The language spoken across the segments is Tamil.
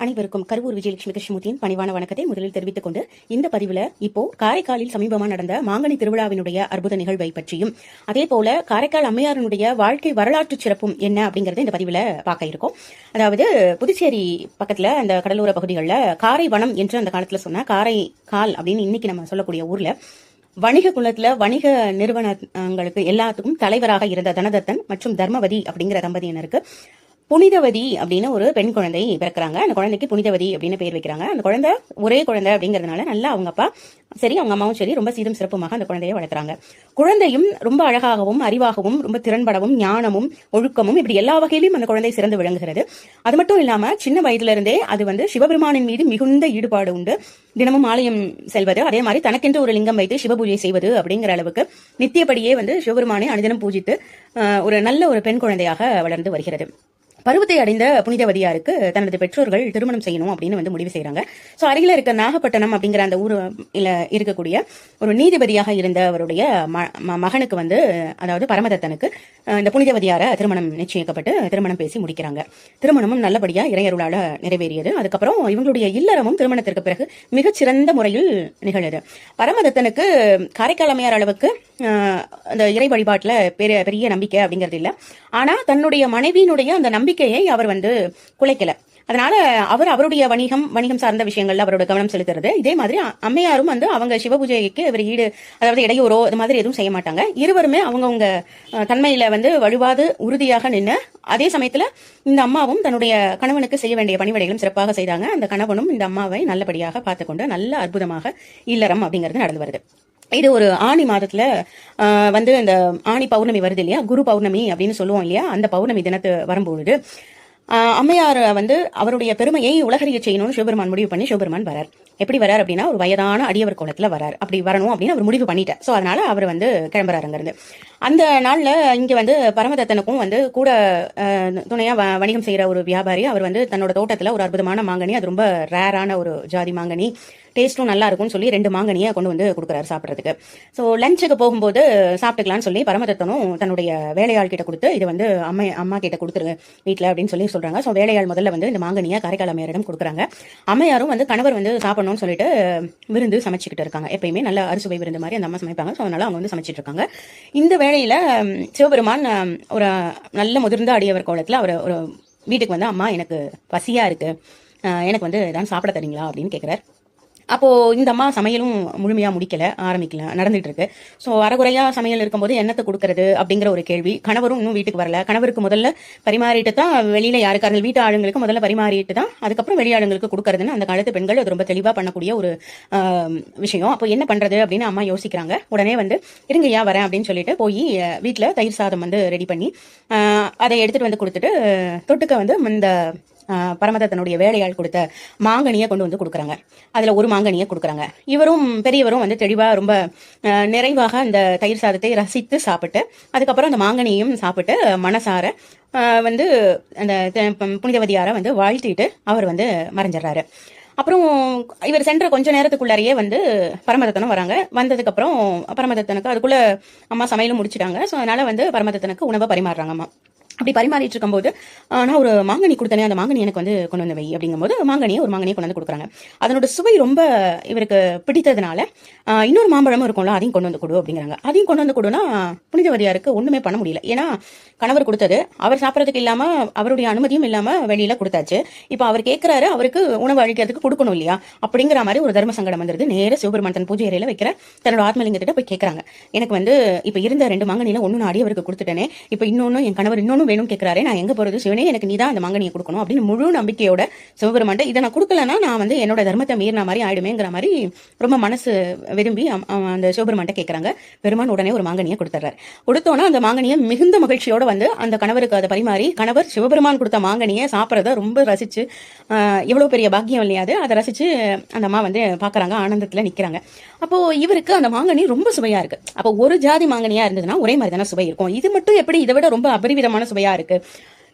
அனைவருக்கும் கருவூர் விஜயலட்சுமி கிருஷ்ணமூர்த்தியின் பணிவான வணக்கத்தை முதலில் தெரிவித்துக் கொண்டு இந்த பதிவுல இப்போ காரைக்காலில் சமீபமா நடந்த மாங்கனி திருவிழாவினுடைய அற்புத நிகழ்வை பற்றியும் அதே போல காரைக்கால் அம்மையாரனுடைய வாழ்க்கை வரலாற்று சிறப்பும் என்ன அப்படிங்கறத இந்த பதிவுல பார்க்க இருக்கோம். அதாவது புதுச்சேரி பக்கத்துல அந்த கடலோர பகுதிகளில் காரை வனம் என்று அந்த காலத்துல சொன்ன காரை கால் அப்படின்னு இன்னைக்கு நம்ம சொல்லக்கூடிய ஊர்ல வணிக குலத்துல வணிக நிறுவனங்களுக்கு எல்லாத்துக்கும் தலைவராக இருந்த தனதத்தன் மற்றும் தர்மவதி அப்படிங்கிற தம்பதியினருக்கு புனிதவதி அப்படின்னு ஒரு பெண் குழந்தை பிறக்கிறாங்க. அந்த குழந்தைக்கு புனிதவதி அப்படின்னு பேர் வைக்கிறாங்க. அந்த குழந்தை ஒரே குழந்தை அப்படிங்கிறதுனால நல்லா அவங்க அப்பா சரி அவங்க அம்மாவும் சரி ரொம்ப சீரும் சிறப்புமாக அந்த குழந்தையை வளர்க்குறாங்க. குழந்தையும் ரொம்ப அழகாகவும் அறிவாகவும் ரொம்ப திறன்படவும் ஞானமும் ஒழுக்கமும் இப்படி எல்லா வகையிலும் அந்த குழந்தை சிறந்து விளங்குகிறது. அது மட்டும் இல்லாம சின்ன வயதுல இருந்தே அது வந்து சிவபெருமானின் மீது மிகுந்த ஈடுபாடு உண்டு. தினமும் ஆலயம் செல்வது அதே மாதிரி தனக்கென்று ஒரு லிங்கம் வைத்து சிவபூஜை செய்வது அப்படிங்கிற அளவுக்கு நித்தியப்படியே வந்து சிவபெருமானை அனுதினம் பூஜித்து ஒரு நல்ல ஒரு பெண் குழந்தையாக வளர்ந்து வருகிறது. பருவத்தை அடைந்த புனிதவதியாருக்கு தனது பெற்றோர்கள் திருமணம் செய்யணும் அப்படின்னு வந்து முடிவு செய்யறாங்க ஸோ அருகில் இருக்க நாகப்பட்டினம் அப்படிங்கிற அந்த ஊர் இருக்கக்கூடிய ஒரு நீதிபதியாக இருந்த அவருடைய ம- மகனுக்கு வந்து அதாவது பரமதத்தனுக்கு இந்த புனிதவதியார திருமணம் நிச்சயிக்கப்பட்டு திருமணம் பேசி முடிக்கிறாங்க. திருமணமும் நல்லபடியா இறையருளால நிறைவேறியது. அதுக்கப்புறம் இவங்களுடைய இல்லறமும் திருமணத்திற்கு பிறகு மிகச்சிறந்த முறையில் நிகழுது. பரமதத்தனுக்கு காரைக்கால் அளவுக்கு அந்த இறை வழிபாட்டில் பெரிய பெரிய நம்பிக்கை அப்படிங்கிறது இல்ல. ஆனா தன்னுடைய மனைவியினுடைய அந்த நம்பிக்கையை அவர் வந்து குலைக்கல. அதனால அவர் அவருடைய வணிகம் வணிகம் சார்ந்த விஷயங்கள்ல அவரோட கவனம் செலுத்துறது. இதே மாதிரி அம்மையாரும் வந்து அவங்க சிவபூஜைக்கு இவர் ஈடு அதாவது இடையூறோ இது மாதிரி எதுவும் செய்ய மாட்டாங்க. இருவருமே அவங்கவுங்க தன்மையில வந்து வலுவாது உறுதியாக நின்று அதே சமயத்துல இந்த அம்மாவும் தன்னுடைய கணவனுக்கு செய்ய வேண்டிய பணிவிடைகளும் சிறப்பாக செய்தாங்க. அந்த கணவனும் இந்த அம்மாவை நல்லபடியாக பார்த்துக்கொண்டு நல்ல அற்புதமாக இல்லறம் அப்படிங்கிறது நடந்து வருது. இது ஒரு ஆணி மாதத்துல வந்து இந்த ஆணி பௌர்ணமி வருது இல்லையா? குரு பௌர்ணமி அப்படின்னு சொல்லுவோம் இல்லையா? அந்த பௌர்ணமி தினத்து வரும்பொழுது அம்மையார் வந்து அவருடைய பெருமையை உலகறிய செய்யணும்னு சிவபெருமான் முடிவு பண்ணி சிவபெருமான் வரார். எப்படி வரார் அப்படின்னா ஒரு வயதான அடியவர் கோலத்துல வரார். அப்படி வரணும் அப்படின்னு அவர் முடிவு பண்ணிட்டார். ஸோ அதனால அவர் வந்து கிளம்புறாரு அங்கிருந்து. அந்த நாள்ல இங்க வந்து பரமதத்தனுக்கும் வந்து கூட துணையாக துணையா வ- வணிகம் செய்யற ஒரு வியாபாரி அவர் வந்து தன்னோட தோட்டத்துல ஒரு அற்புதமான மாங்கனி அது ரொம்ப ரேரான ஒரு ஜாதி மாங்கனி. டேஸ்ட்டும் நல்லா இருக்கும்னு சொல்லி ரெண்டு மாங்கனியை கொண்டு வந்து கொடுக்குறாரு சாப்பிட்றதுக்கு. ஸோ லஞ்சுக்கு போகும்போது சாப்பிட்டுக்கலாம்னு சொல்லி பரமதத்தனும் தன்னுடைய வேலையாள் கிட்ட கொடுத்து இது வந்து அம்மா அம்மா கிட்ட கொடுத்துருங்க வீட்டில் அப்படின்னு சொல்லி சொல்கிறாங்க ஸோ வேலையாள் முதல்ல வந்து இந்த மாங்கனியை காரைக்கால் அம்மையாரிடம் கொடுக்குறாங்க. அம்மையாரும் வந்து கணவர் வந்து சாப்பிடணும்னு சொல்லிட்டு விருந்து சமைச்சிக்கிட்டு இருக்காங்க. எப்பயுமே நல்ல அறுசுவை விருந்து மாதிரி அந்த அம்மா சமைப்பாங்க. ஸோ அதனால அவங்க வந்து சமைச்சிட்டு இருக்காங்க. இந்த வேளையில் சிவபெருமான் ஒரு நல்ல முதிர்ந்த அடியவர் கோலத்தில் அவர் ஒரு வீட்டுக்கு வந்து அம்மா எனக்கு பசியாக இருக்குது எனக்கு வந்து ஏதாவது சாப்பிட தரீங்களா? அப்படின்னு கேட்குறாரு அப்போது இந்த அம்மா சமையலும் முழுமையாக முடிக்கலை ஆரம்பிக்கல நடந்துட்டு இருக்கு ஸோ அறகுறையாக சமையல் இருக்கும்போது என்னத்தை கொடுக்கறது அப்படிங்கிற ஒரு கேள்வி. கணவரும் இன்னும் வீட்டுக்கு வரல. கணவருக்கு முதல்ல பரிமாறிட்டு தான் வெளியில் யாருக்காரு வீட்டு ஆளுங்களுக்கு முதல்ல பரிமாறிட்டு தான் அதுக்கப்புறம் வெளி ஆளுங்களுக்கு கொடுக்கறதுன்னு அந்த காலத்து பெண்கள் அது ரொம்ப தெளிவாக பண்ணக்கூடிய ஒரு விஷயம். அப்போ என்ன பண்றது அப்படின்னு அம்மா யோசிக்கிறாங்க. உடனே வந்து இருங்க ஏன் வரேன் அப்படின்னு சொல்லிட்டு போய் வீட்டில் தயிர் சாதம் வந்து ரெடி பண்ணி அதை எடுத்துட்டு வந்து கொடுத்துட்டு தொட்டுக்க வந்து இந்த பரமதத்தனுடைய வேலையாள் கொடுத்த மாங்கனியை கொண்டு வந்து கொடுக்குறாங்க. அதில் ஒரு மாங்கனியை கொடுக்குறாங்க. இவரும் பெரியவரும் வந்து தெளிவாக ரொம்ப நிறைவாக அந்த தயிர் சாதத்தை ரசித்து சாப்பிட்டு அதுக்கப்புறம் அந்த மாங்கனியும் சாப்பிட்டு மனசார வந்து அந்த புனிதவதியாரை வந்து வாழ்த்திட்டு அவர் வந்து மறைஞ்சிடுறாரு. அப்புறம் இவர் சென்ற கொஞ்ச நேரத்துக்குள்ளாரையே வந்து பரமதத்தனும் வராங்க. வந்ததுக்கு அப்புறம் பரமதத்தனுக்கு அதுக்குள்ள அம்மா சமையலும் முடிச்சிட்டாங்க. ஸோ அதனால வந்து பரமதத்தனுக்கு உணவை பரிமாறுறாங்க அம்மா அப்படி பரிமாறிட்டு இருக்கும்போது நான் ஒரு மாங்கனி கொடுத்தனே அந்த மாங்கனி எனக்கு வந்து கொண்டு வந்து வை அப்படிங்கும்போது மாங்கனியை ஒரு மாங்கனியை கொண்டு வந்து கொடுக்குறாங்க. அதனோட சுவை ரொம்ப இவருக்கு பிடித்ததுனால இன்னொரு மாம்பழமும் இருக்கும்ல அதையும் கொண்டு வந்து கொடு அப்படிங்கிறாங்க. அதையும் கொண்டு வந்து கொடுனா புனிதவரியாருக்கு ஒண்ணுமே பண்ண முடியல. ஏன்னா கணவர் கொடுத்தது அவர் சாப்பிட்றதுக்கு இல்லாம அவருடைய அனுமதியும் இல்லாம வெளியில கொடுத்தாச்சு. இப்போ அவர் கேட்குறாரு அவருக்கு உணவு அழிக்கிறதுக்கு கொடுக்கணும் இல்லையா? அப்படிங்கிற மாதிரி ஒரு தர்ம சங்கடம் வந்துருது. நேர சிவபெருமான் தன் பூஜை அறையில் வைக்கிற தன்னோட ஆத்மலிங்கத்திட்ட போய் கேட்குறாங்க எனக்கு வந்து இப்ப இருந்த ரெண்டு மாங்கனியில் ஒன்னு நாடி அவருக்கு கொடுத்துட்டேனே இப்ப இன்னொன்னு என் கணவர் இன்னொன்னு வேணும் கேட்கிறாரு நான் எங்க போறது? சிவனே எனக்கு நீதான் அந்த மாங்கனியை கொடுக்கணும் அப்படின்னு முழு நம்பிக்கையோட சிவபெருமான் இதை நான் கொடுக்கலன்னா நான் வந்து என்னோட தர்மத்தை மீறின மாதிரி ஆயிடுமேங்கிற மாதிரி ரொம்ப மனசு விரும்பி அந்த சிவபெருமான்ட்ட கேட்கறாங்க பெருமான் உடனே ஒரு மாங்கனியை கொடுத்துறாரு கொடுத்தோன்னா அந்த மாங்கனியை மிகுந்த மகிழ்ச்சியோட வந்து அந்த கணவருக்கு அதை பரிமாறி கணவர் சிவபெருமான் கொடுத்த மாங்கனியை சாப்பிட்றத ரொம்ப ரசிச்சு எவ்வளவு பெரிய பாக்கியம் இல்லையாது. அதை ரசிச்சு அந்த அம்மா வந்து பாக்குறாங்க ஆனந்தத்துல நிக்கிறாங்க. அப்போ இவருக்கு அந்த மாங்கனி ரொம்ப சுவையா இருக்கு. அப்போ ஒரு ஜாதி மாங்கனியா இருந்ததுன்னா ஒரே மாதிரி தானே சுவை இருக்கும். இது மட்டும் எப்படி இதை விட ரொம்ப அபரிவிதமான சுவையா இருக்கு.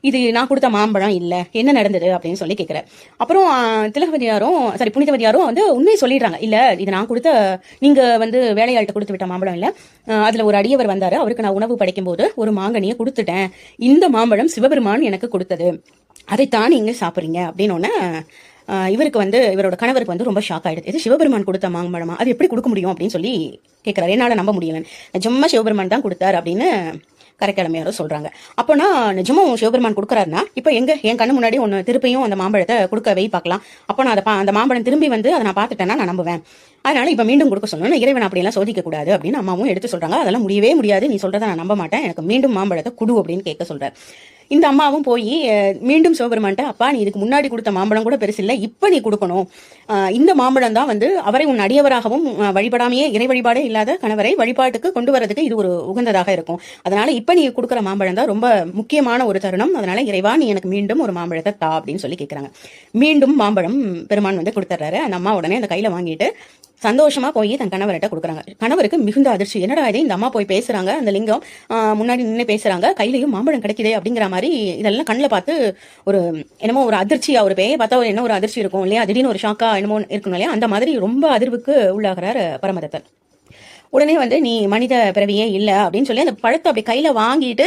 இது நான் கொடுத்த மாம்பழம் இல்ல. என்ன நடந்தது அப்படின்னு சொல்லி கேட்கிறேன் அப்புறம் திலகவதியாரும் சாரி புனிதவதியாரும் வந்து உண்மையை சொல்லிடுறாங்க. இல்ல இது நான் கொடுத்த நீங்க வந்து வேலையாள்கிட்ட கொடுத்து விட்ட மாம்பழம் இல்ல. அதில் அதுல ஒரு அடியவர் வந்தாரு. அவருக்கு நான் உணவு படைக்கும் போது ஒரு மாங்கனியை கொடுத்துட்டேன். இந்த மாம்பழம் சிவபெருமான் எனக்கு கொடுத்தது. அதைத்தான் நீங்க சாப்பிட்றீங்க அப்படின்னு ஒன்று இவருக்கு வந்து இவரோட கணவருக்கு வந்து ரொம்ப ஷாக் ஆயிடுது. இது சிவபெருமான் கொடுத்த மாம்பழமா? அது எப்படி கொடுக்க முடியும் அப்படின்னு சொல்லி கேட்குறாரு என்னால் நம்ப முடியல நிஜமா சிவபெருமான் தான் கொடுத்தாரு அப்படின்னு கரைக்கிழமையாரோ சொல்றாங்க. அப்போனா நிஜமும் சிவபெருமான் கொடுக்குறாருன்னா இப்போ எங்க? என் கண்ணு முன்னாடி ஒன்று திருப்பியும் அந்த மாம்பழத்தை கொடுக்க வை பார்க்கலாம். அப்போ நான் அதை அந்த மாம்பழம் திரும்பி வந்து அதை நான் பார்த்துட்டேன்னா நான் நம்புவேன். அதனால இப்போ மீண்டும் கொடுக்க சொல்லணும் இறைவன் அப்படியெல்லாம் சோதிக்க கூடாது அப்படின்னு அம்மாவும் எடுத்து சொல்றாங்க. அதெல்லாம் முடியவே முடியாது. நீ சொல்றதை நான் நம்ப மாட்டேன். எனக்கு மீண்டும் மாம்பழத்தை கொடு அப்படின்னு கேட்க சொல்றாரு. இந்த அம்மாவும் போய் மீண்டும் சிவபெருமான்ட்ட அப்பா நீ இதுக்கு முன்னாடி கொடுத்த மாம்பழம் கூட பெருசு இல்லை இப்போ நீ கொடுக்கணும். இந்த மாம்பழம் தான் வந்து அவரை உன் அடியவராகவும் வழிபடாமையே இறை வழிபாடே இல்லாத கணவரை வழிபாட்டுக்கு கொண்டு வரதுக்கு இது ஒரு உகந்ததாக இருக்கும். அதனால இப்போ நீ கொடுக்குற மாம்பழம் தான் ரொம்ப முக்கியமான ஒரு தருணம். அதனால இறைவா நீ எனக்கு மீண்டும் ஒரு மாம்பழத்தை தா அப்படின்னு சொல்லி கேட்குறாங்க மீண்டும் மாம்பழம் பெருமான் வந்து கொடுத்துட்றாரு அந்த அம்மா உடனே அந்த கையில் வாங்கிட்டு சந்தோஷமா போய் தன் கணவர்கிட்ட கொடுக்குறாங்க. கணவருக்கு மிகுந்த அதிர்ச்சி. என்னடா இது? இந்த அம்மா போய் பேசுறாங்க. அந்த லிங்கம் முன்னாடி நின்று பேசுறாங்க. கையிலையும் மாம்பழம் கிடைக்குதே அப்படிங்கிற மாதிரி இதெல்லாம் கண்ணில் பார்த்து ஒரு என்னமோ ஒரு அதிர்ச்சியாக ஒரு பேயை பார்த்தா ஒரு என்ன ஒரு அதிர்ச்சி இருக்கும் இல்லையா? திடீர்னு ஒரு ஷாக்கா என்னமோ இருக்கணும் இல்லையா அந்த மாதிரி ரொம்ப அதிர்வுக்கு உள்ளாகிறார் பரமதத்தன். உடனே வந்து நீ மனித பிறவியே இல்லை அப்படின்னு சொல்லி அந்த பழத்தை அப்படி கையில் வாங்கிட்டு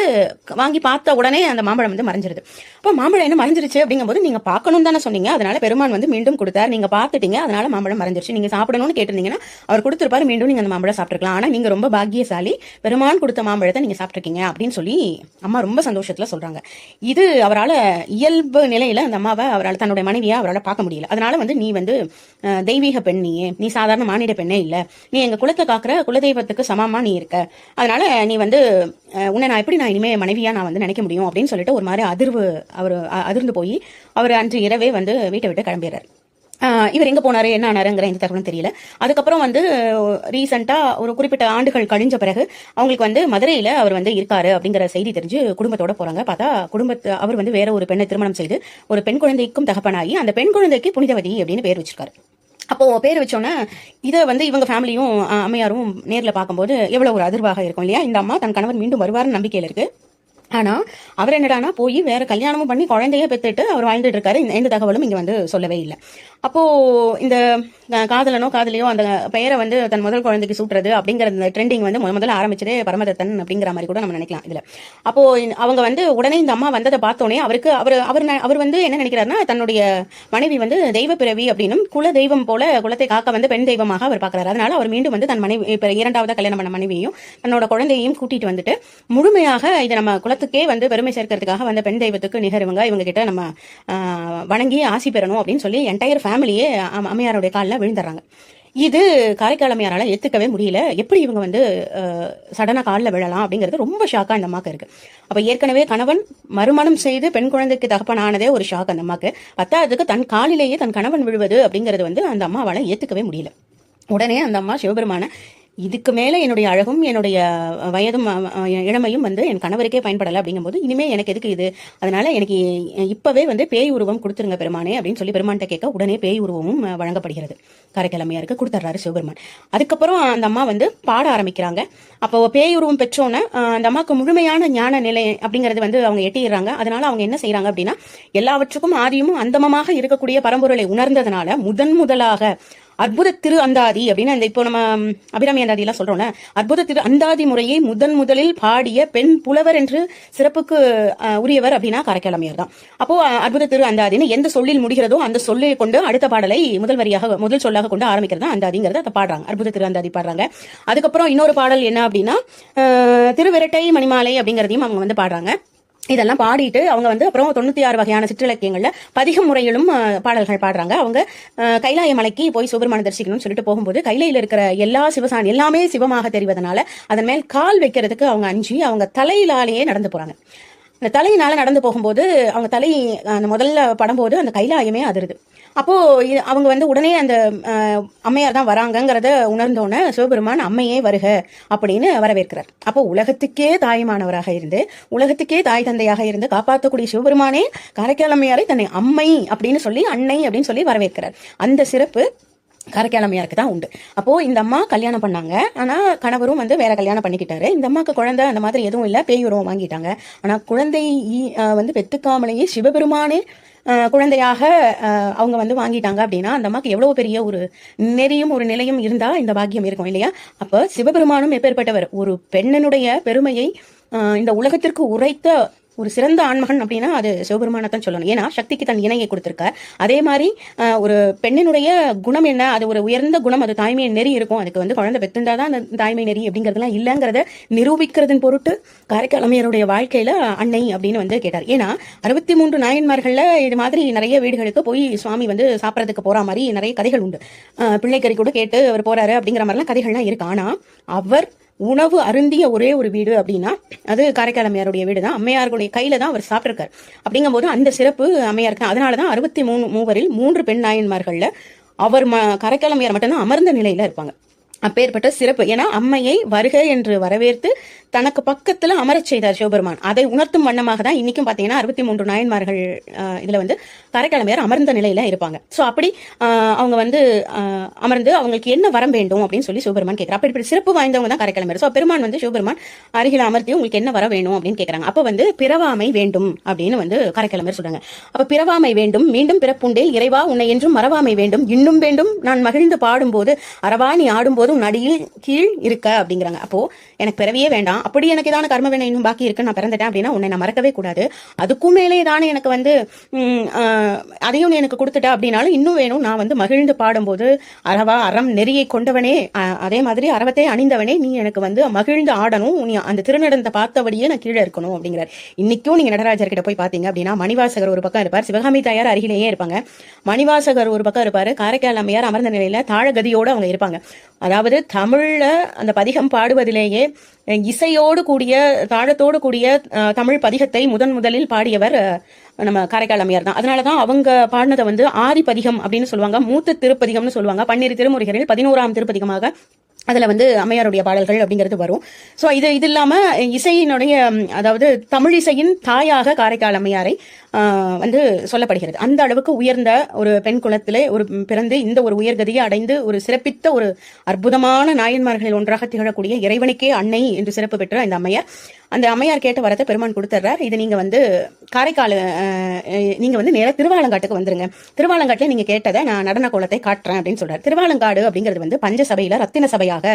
வாங்கி பார்த்த உடனே அந்த மாம்பழம் வந்து மறைஞ்சிருது. அப்போ மாம்பழம் என்ன மறைஞ்சிருச்சு அப்படிங்கும்போது நீங்கள் பார்க்கணும் தானே சொன்னீங்க. அதனால பெருமான் வந்து மீண்டும் கொடுத்தார். நீங்கள் பார்த்துட்டீங்க. அதனால மாம்பழம் மறைஞ்சிருச்சு. நீங்கள் சாப்பிடணும்னு கேட்டிருந்தீங்கன்னா அவர் கொடுத்துருப்பாரு. மீண்டும் நீங்கள் அந்த மாம்பழம் சாப்பிட்டுருக்கலாம். ஆனால் நீங்கள் ரொம்ப பாக்கியசாலி. பெருமான் கொடுத்த மாம்பழத்தை நீங்கள் சாப்பிட்ருக்கீங்க அப்படின்னு சொல்லி அம்மா ரொம்ப சந்தோஷத்தில் சொல்கிறாங்க இது அவரால் இயல்பு நிலையில் அந்த அம்மாவை அவரால் தன்னுடைய மனைவியை அவரால் பார்க்க முடியல. அதனால வந்து நீ வந்து தெய்வீக பெண் நீ சாதாரண மானிட பெண்ணே இல்லை. நீ எங்கள் குலத்தை காக்கிற குலதெய்வத்துக்கு சமமா நீ இருக்க. அதனால நீ வந்து உன்னை நான் எப்படி நான் இனிமே மனைவியா நான் வந்து நினைக்க முடியும் அப்படின்னு சொல்லிட்டு ஒரு மாதிரி அதிர்வு அவர் அ- அதிர்ந்து போய் அவர் அன்று இரவே வந்து வீட்டை விட்டு கிளம்பிடுறாரு. இவர் எங்க போனாரு என்ன ஆனாருங்கிற எந்த தகவலும் தெரியல. அதுக்கப்புறம் வந்து ரீசெண்டா ஒரு குறிப்பிட்ட ஆண்டுகள் கழிஞ்ச பிறகு அவங்களுக்கு வந்து மதுரையில அவர் வந்து இருக்காரு அப்படிங்கிற செய்தி தெரிஞ்சு குடும்பத்தோட போறாங்க. பார்த்தா குடும்பத்து அவர் வந்து வேற ஒரு பெண்ணை திருமணம் செய்து ஒரு பெண் குழந்தைக்கும் தகப்பனாகி அந்த பெண் குழந்தைக்கு புனிதவதி அப்படின்னு பேர் வச்சிருக்காரு. அப்போது பேர் வச்சோன்னே இதை வந்து இவங்க ஃபேமிலியும் அம்மையாரும் நேரில் பார்க்கும்போது எவ்வளோ ஒரு அதிர்வாக இருக்கும் இல்லையா? இந்த அம்மா தன் கணவர் மீண்டும் வருவார்னு நம்பிக்கையில் இருக்கு. ஆனால் அவர் என்னடானா போய் வேற கல்யாணமும் பண்ணி குழந்தைய பெற்றுட்டு அவர் வாழ்ந்துட்டு இருக்காரு. எந்த தகவலும் இங்கே வந்து சொல்லவே இல்லை. அப்போ இந்த காதலனோ காதலியோ அந்த பெயரை வந்து தன் முதல் குழந்தைக்கு சூட்டுறது அப்படிங்கிற இந்த ட்ரெண்டிங் வந்து முத முதல்ல ஆரம்பிச்சதே பரமதத்தன் அப்படிங்கிற மாதிரி கூட நம்ம நினைக்கலாம் இதுல. அப்போ அவங்க வந்து உடனே இந்த அம்மா வந்ததை பார்த்தோன்னே அவருக்கு அவர் அவர் அவர் வந்து என்ன நினைக்கிறாருன்னா தன்னுடைய மனைவி வந்து தெய்வ பிறவி அப்படின்னும் குல தெய்வம் போல குலத்தை காக்க வந்து பெண் தெய்வமாக அவர் பார்க்கறாரு. அதனால அவர் மீண்டும் வந்து தன் மனைவி இப்போ இரண்டாவது கல்யாணம் பண்ண மனைவியையும் தன்னோட குழந்தையையும் கூட்டிட்டு வந்துட்டு முழுமையாக இதை நம்ம குலத்துக்கே வந்து பெருமை சேர்க்கறதுக்காக வந்த பெண் தெய்வத்துக்கு நிகர் இவங்க கிட்ட நம்ம வணங்கி ஆசி பெறணும் அப்படின்னு சொல்லி என்டையர் ஃபேமிலியே அம்மையாருடைய காலில் விழுந்துடுறாங்க. இது காரைக்கால் அம்மையாரால் ஏற்றுக்கவே முடியல. எப்படி இவங்க வந்து சடனாக காலில் விழலாம் அப்படிங்கிறது ரொம்ப ஷாக்காக இந்த அம்மாக்கு இருக்கு. அப்போ ஏற்கனவே கணவன் மறுமணம் செய்து பெண் குழந்தைக்கு தகப்பனானதே ஒரு ஷாக் அந்த அம்மாக்கு. பத்தாவதுக்கு தன் காலிலேயே தன் கணவன் விழுவது அப்படிங்கிறது வந்து அந்த அம்மாவால் ஏற்றுக்கவே முடியல. உடனே அந்த அம்மா சிவபெருமான இதுக்கு மேலே என்னுடைய அழகும் என்னுடைய வயதும் இளமையும் வந்து என் கணவருக்கே பயன்படலை அப்படிங்கும்போது இனிமே எனக்கு எதுக்கு இது? அதனால எனக்கு இப்போவே இப்பவே வந்து பேய் உருவம் கொடுத்துருங்க பெருமானே அப்படின்னு சொல்லி பெருமான்கிட்ட கேட்க உடனே பேய் உருவமும் வழங்கப்படுகிறது. காரைக்கிழமையாருக்கு கொடுத்துட்றாரு சிவபெருமான். அதுக்கப்புறம் அந்த அம்மா வந்து பாட ஆரம்பிக்கிறாங்க. அப்போ பேய் உருவம் பெற்றோன்னே அந்த அம்மாவுக்கு முழுமையான ஞான நிலை அப்படிங்கிறது வந்து அவங்க எட்டிடுறாங்க. அதனால அவங்க என்ன செய்யறாங்க அப்படின்னா எல்லாவற்றுக்கும் ஆதியும் அந்தமமாக இருக்கக்கூடிய பரம்பொருளை உணர்ந்ததுனால முதன் முதலாக அற்புத திரு அந்தாதி அப்படின்னு அந்த இப்போ நம்ம அபிராமி அந்தாதி எல்லாம் சொல்றோம்ல அற்புத திரு அந்தாதி முறையை முதன் முதலில் பாடிய பெண் புலவர் என்று சிறப்புக்கு உரியவர் அப்படின்னா காரைக்காலமையர் தான். அப்போ அற்புத திரு அந்தாதின்னு எந்த சொல்லில் முடிகிறதோ அந்த சொல்லை கொண்டு அடுத்த பாடலை முதல் வரியாக முதல் சொல்லாக கொண்டு ஆரம்பிக்கிறது அந்தாதிங்கிறத அதை பாடுறாங்க. அற்புத திரு அந்தாதி பாடுறாங்க. அதுக்கப்புறம் இன்னொரு பாடல் என்ன அப்படின்னா திருவிரட்டை மணிமாலை அப்படிங்கிறதையும் அவங்க வந்து பாடுறாங்க. இதெல்லாம் பாடிட்டு அவங்க வந்து அப்புறம் தொண்ணூத்தி ஆறு வகையான சிற்றிலக்கியங்கள்ல பதிக முறையிலும் பாடல்கள் பாடுறாங்க. அவங்க கைலாய மலைக்கு போய் சுப்பிரமணிய தரிசிக்கணும்னு சொல்லிட்டு போகும்போது கைலையில இருக்கிற எல்லா சிவசான் எல்லாமே சிவமாக தெரிவதனால அதன் மேல் கால் வைக்கிறதுக்கு அவங்க அஞ்சி அவங்க தலையிலாலேயே நடந்து போறாங்க. இந்த தலையினால நடந்து போகும்போது அவங்க தலை அந்த முதல்ல படும்போது அந்த கைலாயமே அதிருது. அப்போ இது- அவங்க வந்து உடனே அந்த அம்மையார் தான் வராங்கங்கிறத உணர்ந்தோன்னே சிவபெருமான் அம்மையே வருக அப்படின்னு வரவேற்கிறார். அப்போ உலகத்துக்கே தாயுமானவராக இருந்து உலகத்துக்கே தாய் தந்தையாக இருந்து காப்பாற்றக்கூடிய சிவபெருமானே காரைக்கால் அம்மையாரை தன்னை அம்மை அப்படின்னு சொல்லி அன்னை அப்படின்னு சொல்லி வரவேற்கிறார். அந்த சிறப்பு காரைக்காலமையாருக்கு தான் உண்டு. அப்போ இந்த அம்மா கல்யாணம் பண்ணாங்க. ஆனா கணவரும் வந்து வேற கல்யாணம் பண்ணிக்கிட்டாரு. இந்த அம்மாக்கு குழந்தை அந்த மாதிரி எதுவும் இல்லை. பேய் உருவம் வாங்கிட்டாங்க. ஆனா குழந்தை வந்து பெத்துக்காமலேயே சிவபெருமானே குழந்தையாக அவங்க வந்து வாங்கிட்டாங்க அப்படின்னா அந்த அம்மாக்கு எவ்வளவு பெரிய ஒரு நெறியும் ஒரு நிலையும் இருந்தா இந்த பாக்கியம் இருக்கும் இல்லையா? அப்ப சிவபெருமானும் எப்பேற்பட்டவர்? ஒரு பெண்ணனுடைய பெருமையை இந்த உலகத்திற்கு உரைத்த ஒரு சிறந்த ஆண்மகன் அப்படின்னா அது சிவபெருமானை தான் சொல்லணும். ஏன்னா சக்திக்கு தன் இணையை கொடுத்திருக்கார். அதே மாதிரி ஒரு பெண்ணினுடைய குணம் என்ன? அது ஒரு உயர்ந்த குணம். அது தாய்மை நெறி இருக்கும். அதுக்கு வந்து குழந்தை பெத்துண்டா தான் அந்த தாய்மை நெறி அப்படிங்கிறதுலாம் இல்லைங்கிறத நிரூபிக்கிறதன் பொருட்டு காரைக்காலமையருடைய வாழ்க்கையில அன்னை அப்படின்னு வந்து கேட்டார். ஏன்னா அறுபத்தி மூன்று நாயன்மார்கள்ல இது மாதிரி நிறைய வீடுகளுக்கு போய் சுவாமி வந்து சாப்பிட்றதுக்கு போற மாதிரி நிறைய கதைகள் உண்டு. பிள்ளைக்கறி கூட கேட்டு அவர் போறாரு அப்படிங்கிற மாதிரிலாம் கதைகள்லாம் இருக்கு. ஆனா அவர் உணவு அருந்திய ஒரே ஒரு வீடு அப்படின்னா அது காரைக்கால் அம்மையாருடைய வீடு தான் அம்மையாருடைய கையில தான் அவர் சாப்பிட்டிருக்காரு. அப்படிங்கும்போது அந்த சிறப்பு அம்மையாருக்கு அதனால தான் அறுபத்தி மூணு மூவரில் மூன்று பெண் நாயன்மார்களில் அவர் ம காரைக்கால் மட்டும்தான் அமர்ந்த நிலையில இருப்பாங்க. அப்பேற்பட்ட சிறப்பு. ஏன்னா அம்மையை வருக என்று வரவேற்று தனக்கு பக்கத்துல அமரச் செய்தார் சிவபெருமான். அதை உணர்த்தும் வண்ணமாக தான் இன்னைக்கும் பாத்தீங்கன்னா அறுபத்தி மூன்று நாயன்மார்கள் ஆஹ், இதுல வந்து கரைக்கிழமையார் அமர்ந்த நிலையில இருப்பாங்க. சோ அப்படி அவங்க வந்து அமர்ந்து அவங்களுக்கு என்ன வரம் வேண்டும் அப்படின்னு சொல்லி சிவபெருமான் கேட்கிறார் அப்படி இப்படி சிறப்பு வாய்ந்தவங்க தான் காரைக்காலமையார் சோ பெருமான் வந்து சிவபெருமான் அருகில் அமர்த்தி உங்களுக்கு என்ன வர வேணும் அப்படின்னு கேட்குறாங்க அப்ப வந்து பிறவாமை வேண்டும் அப்படின்னு வந்து காரைக்காலமையார் சொல்றாங்க. அப்ப பிறவாமை வேண்டும் மீண்டும் பிறப்புண்டே இறைவா உன்னை என்றும் மறவாமை வேண்டும். இன்னும் வேண்டும் நான் மகிழ்ந்து பாடும்போது அறவா நீ ஆடும்போது உன் நடியில் கீழ் இருக்க அப்படிங்கிறாங்க. அப்போ எனக்கு பிறவியே வேண்டாம். அப்படி எனக்கு ஏதாவது கர்ம வேணும் இன்னும் பாக்கி இருக்கு நான் பிறந்துட்டேன் அப்படின்னா உன்னை நான் மறக்கவே கூடாது. அதுக்கும் மேலே தானே எனக்கு வந்து அதையும் நீ எனக்கு கொடுத்துட்ட அப்படின்னாலும் இன்னும் வேணும். நான் வந்து மகிழ்ந்து பாடும்போது அறவா அறம் நெறியை கொண்டவனே அதே மாதிரி அறவத்தை அணிந்தவனே நீ எனக்கு வந்து மகிழ்ந்து ஆடணும். நீ அந்த திருநடனத்தை பார்த்தபடியே நான் கீழே இருக்கணும் அப்படிங்கிறார். இன்னைக்கும் நீங்க நடராஜர் கிட்ட போய் பாத்தீங்க அப்படின்னா மணிவாசகர் ஒரு பக்கம் இருப்பார். சிவகாமி தாயார் அருகிலேயே இருப்பாங்க. மணிவாசகர் ஒரு பக்கம் இருப்பாரு. காரைக்கால் அம்மையார் அமர்ந்த நிலையில தாழகதியோட அவங்க இருப்பாங்க. அதாவது தமிழில் அந்த பதிகம் பாடுவதிலேயே இசையோடு கூடிய தாழத்தோடு கூடிய தமிழ் பதிகத்தை முதன் முதலில் பாடியவர் நம்ம காரைக்கால் அம்மையார் தான். அதனாலதான் அவங்க பாடினதை வந்து ஆதி பதிகம் அப்படின்னு சொல்லுவாங்க மூத்த திருப்பதிகம்னு சொல்லுவாங்க பன்னிரு திருமுறைகளில் பதினோராம் திருப்பதிகமாக அதில் வந்து அம்மையாருடைய பாடல்கள் அப்படிங்கிறது வரும். ஸோ இது இது இல்லாமல் இசையினுடைய அதாவது தமிழ் இசையின் தாயாக காரைக்கால் அம்மையாரை வந்து சொல்லப்படுகிறது. அந்த அளவுக்கு உயர்ந்த ஒரு பெண் குலத்திலே ஒரு பிறந்து இந்த ஒரு உயர்கதியை அடைந்து ஒரு சிறப்பித்த ஒரு அற்புதமான நாயன்மார்களில் ஒன்றாக திகழக்கூடிய இறைவனுக்கே அன்னை என்று சிறப்பு பெற்ற இந்த அம்மையார். அந்த அம்மையார் கேட்ட வரத்தை பெருமான் கொடுத்துட்றார் இது நீங்க வந்து காரைக்கால் நீங்கள் நீங்க வந்து நேராக திருவாலங்காட்டுக்கு வந்துருங்க. திருவாலங்காட்டில் நீங்க கேட்டதை நான் நடன கோலத்தை காட்டுறேன் அப்படின்னு சொல்றாரு. திருவாலங்காடு அப்படிங்கிறது வந்து பஞ்ச சபையில ரத்தின சபையாக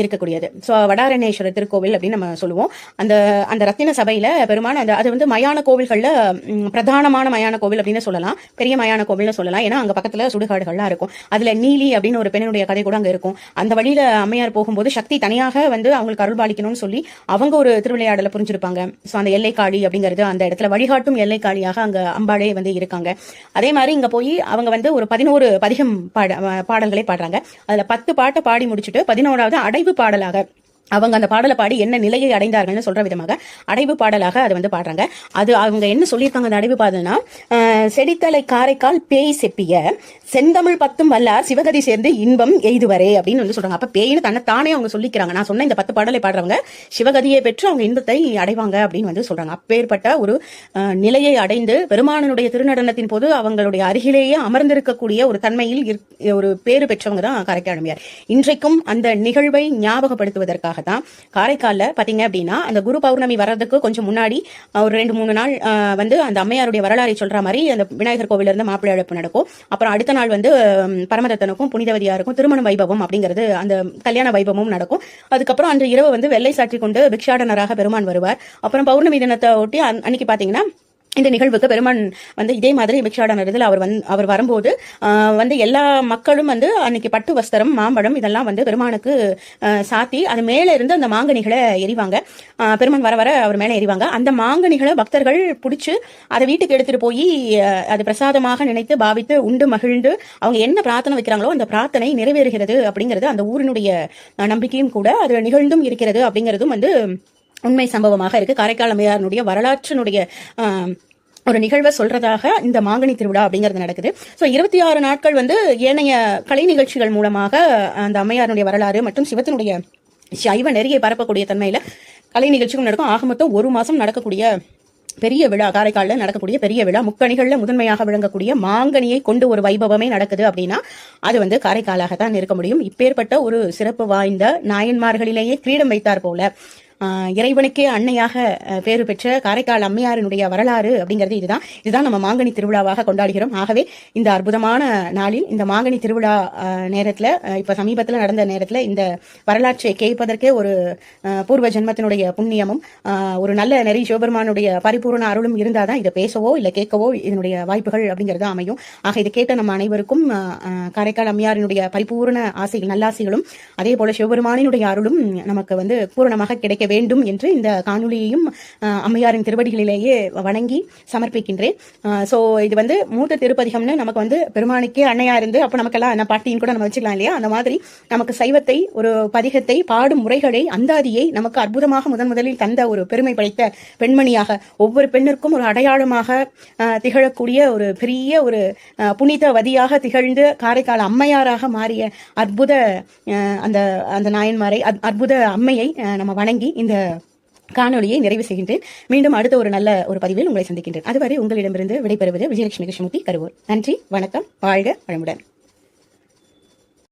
இருக்கக்கூடியது. ஸோ வடாரணேஸ்வரர் திருக்கோவில் அப்படின்னு நம்ம சொல்லுவோம். அந்த அந்த ரத்தின சபையில பெருமான் அந்த அது வந்து மயான கோவில்களில் பிரதானமான மயான கோவில் அப்படின்னு சொல்லலாம். பெரிய மயான கோவில்னு சொல்லலாம். ஏன்னா அங்க பக்கத்துல சுடுகாடுகள்லாம் இருக்கும். அதுல நீலி அப்படின்னு ஒரு பெண்ணுடைய கதை கூட அங்க இருக்கும். அந்த வழியில அம்மையார் போகும்போது சக்தி தனியாக வந்து அவங்களுக்கு அருள்பாலிக்கணும்னு சொல்லி அவங்க ஒரு திருவிளையாடலை புரிஞ்சிருப்பாங்க. ஸோ அந்த எல்லைக்காளி அப்படிங்கிறது அந்த இடத்துல வழிகாட்டும் எல்லைக்காளியாக அங்க அம்பாளே வந்து இருக்காங்க. அதே மாதிரி இங்க போய் அவங்க வந்து ஒரு பதினோரு பதிகம் பாட பாடல்களை பாடுறாங்க. அதுல பத்து பாட்டை பாடி முடிச்சுட்டு பதினோராவது அடைவு பாடலாக அவங்க அந்த பாடலை பாடி என்ன நிலையை அடைந்தார்கள்னு சொல்ற விதமாக அடைவு பாடலாக அதை வந்து பாடுறாங்க. அது அவங்க என்ன சொல்லியிருக்காங்க அந்த அடைவு பாடல்னா செடித்தலை காரைக்கால் பேய் செப்பிய செந்தமிழ் பத்தும் வல்லார் சிவகதி சேர்ந்து இன்பம் எய்துவரே அப்படின்னு வந்து சொல்றாங்க. அப்ப பேய்னு தன்னை தானே அவங்க சொல்லிக்கிறாங்க. நான் சொன்ன இந்த பத்து பாடலை பாடுறவங்க சிவகதியை பெற்று அவங்க இன்பத்தை அடைவாங்க அப்படின்னு வந்து சொல்றாங்க. அப்பேற்பட்ட ஒரு நிலையை அடைந்து பெருமானனுடைய திருநடனத்தின் போது அவங்களுடைய அருகிலேயே அமர்ந்திருக்கக்கூடிய ஒரு தன்மையில் ஒரு பேறு பெற்றவங்க தான் காரைக்காலமையார் இன்றைக்கும் அந்த நிகழ்வை ஞாபகப்படுத்துவதற்காக தான் காரைக்கால்ல பாத்தீங்க அப்படின்னா அந்த குரு பௌர்ணமி வர்றதுக்கு கொஞ்சம் முன்னாடி ஒரு ரெண்டு மூணு நாள் அஹ், வந்து அந்த அம்மையாருடைய வரலாறை சொல்ற மாதிரி அந்த விநாயகர் கோவில்ல இருந்து மாப்பிள்ளை அழைப்பு நடக்கும். அப்புறம் அடுத்த நாள் வந்து பரமதத்தனுக்கும் புனிதவதியாருக்கும் திருமண வைபவம் அப்படிங்கிறது அந்த கல்யாண வைபவமும் நடக்கும். அதுக்கப்புறம் அன்று இரவு வந்து வெள்ளை சாற்றி கொண்டு பிக்ஷாடனராக பெருமான் வருவார். அப்புறம் பௌர்ணமி தினத்தை ஒட்டி அன்னைக்கு பாத்தீங்கன்னா இந்த நிகழ்வுக்கு பெருமான் வந்து இதே மாதிரி பிக்ஷாடம் இதில் அவர் வந்து அவர் வரும்போது வந்து எல்லா மக்களும் வந்து அன்னைக்கு பட்டு வஸ்திரம் மாம்பழம் இதெல்லாம் வந்து பெருமானுக்கு சாத்தி அது மேலே இருந்து அந்த மாங்கனிகளை எரிவாங்க. பெருமான் வர வர அவர் மேலே எரிவாங்க. அந்த மாங்கனிகளை பக்தர்கள் பிடிச்சி அதை வீட்டுக்கு எடுத்துட்டு போய் அது பிரசாதமாக நினைத்து பாவித்து உண்டு மகிழ்ந்து அவங்க என்ன பிரார்த்தனை வைக்கிறாங்களோ அந்த பிரார்த்தனை நிறைவேறுகிறது அப்படிங்கிறது அந்த ஊரினுடைய நம்பிக்கையும் கூட அது நிகழ்ந்தும் இருக்கிறது அப்படிங்கிறதும் வந்து உண்மை சம்பவமாக இருக்கு. காரைக்கால் அம்மையாருடைய வரலாற்றினுடைய ஆஹ், ஒரு நிகழ்வை சொல்றதாக இந்த மாங்கனி திருவிழா அப்படிங்கிறது நடக்குது. ஸோ இருபத்தி ஆறு நாட்கள் வந்து ஏனைய கலை நிகழ்ச்சிகள் மூலமாக அந்த அம்மையாருடைய வரலாறு மற்றும் சிவத்தினுடைய சைவ நெறியை பரப்பக்கூடிய தன்மையில கலை நிகழ்ச்சிகள் நடக்கும். ஆக மொத்தம் ஒரு மாசம் நடக்கக்கூடிய பெரிய விழா காரைக்காலில் நடக்கக்கூடிய பெரிய விழா. முக்கணிகளில் முதன்மையாக விளங்கக்கூடிய மாங்கனியை கொண்டு ஒரு வைபவமே நடக்குது அப்படின்னா அது வந்து காரைக்காலாக தான் இருக்க முடியும். இப்பேற்பட்ட ஒரு சிறப்பு வாய்ந்த நாயன்மார்களிலேயே கிரீடம் வைத்தார் போல. இறைவனுக்கே அன்னையாக பேறு பெற்ற காரைக்கால் அம்மையாரினுடைய வரலாறு அப்படிங்கிறது இதுதான். இதுதான் நம்ம மாங்கனி திருவிழாவாக கொண்டாடுகிறோம். ஆகவே இந்த அற்புதமான நாளில் இந்த மாங்கனி திருவிழா நேரத்தில் இப்போ சமீபத்தில் நடந்த நேரத்தில் இந்த வரலாற்றை கேட்பதற்கே ஒரு பூர்வ ஜென்மத்தினுடைய புண்ணியமும் ஒரு நல்ல நெறி சிவபெருமானுடைய பரிபூர்ண அருளும் இருந்தால் தான் இதை பேசவோ இல்லை கேட்கவோ இதனுடைய வாய்ப்புகள் அப்படிங்கிறது அமையும். ஆக இதை கேட்ட நம்ம அனைவருக்கும் காரைக்கால் அம்மையாரினுடைய பரிபூர்ண ஆசைகள் நல்லாசைகளும் அதே போல சிவபெருமானினுடைய அருளும் நமக்கு வந்து பூரணமாக கிடைக்க வேண்டும் என்று இந்த காணொலியையும் அம்மையாரின் திருவடிகளிலேயே வணங்கி சமர்ப்பிக்கின்றேன். ஸோ இது வந்து மூத்த திருப்பதிகம்னு நமக்கு வந்து பெருமானுக்கே அன்னையா இருந்து அப்போ நமக்கெல்லாம் என்ன பாட்டின்னு கூட நம்ம வச்சுக்கலாம் இல்லையா? அந்த மாதிரி நமக்கு சைவத்தை ஒரு பதிகத்தை பாடும் முறைகளை அந்தாதியை நமக்கு அற்புதமாக முதன் முதலில் தந்த ஒரு பெருமை படைத்த பெண்மணியாக ஒவ்வொரு பெண்ணிற்கும் ஒரு அடையாளமாக திகழக்கூடிய ஒரு பெரிய ஒரு புனிதவதியாக திகழ்ந்து காரைக்கால் அம்மையாராக மாறிய அற்புத அந்த அந்த நாயன்மாரை அற்புத அம்மையை நம்ம வணங்கி இந்த காணொளியை நிறைவு செய்கின்றேன். மீண்டும் அடுத்த ஒரு நல்ல ஒரு பதிவில் உங்களை சந்திக்கின்றேன். அதுவரை உங்களிடமிருந்து விடைபெறுவது விஜயலட்சுமி கிருஷ்ணமூர்த்தி கருவூர். நன்றி வணக்கம் வாழ்க வளமுடன்.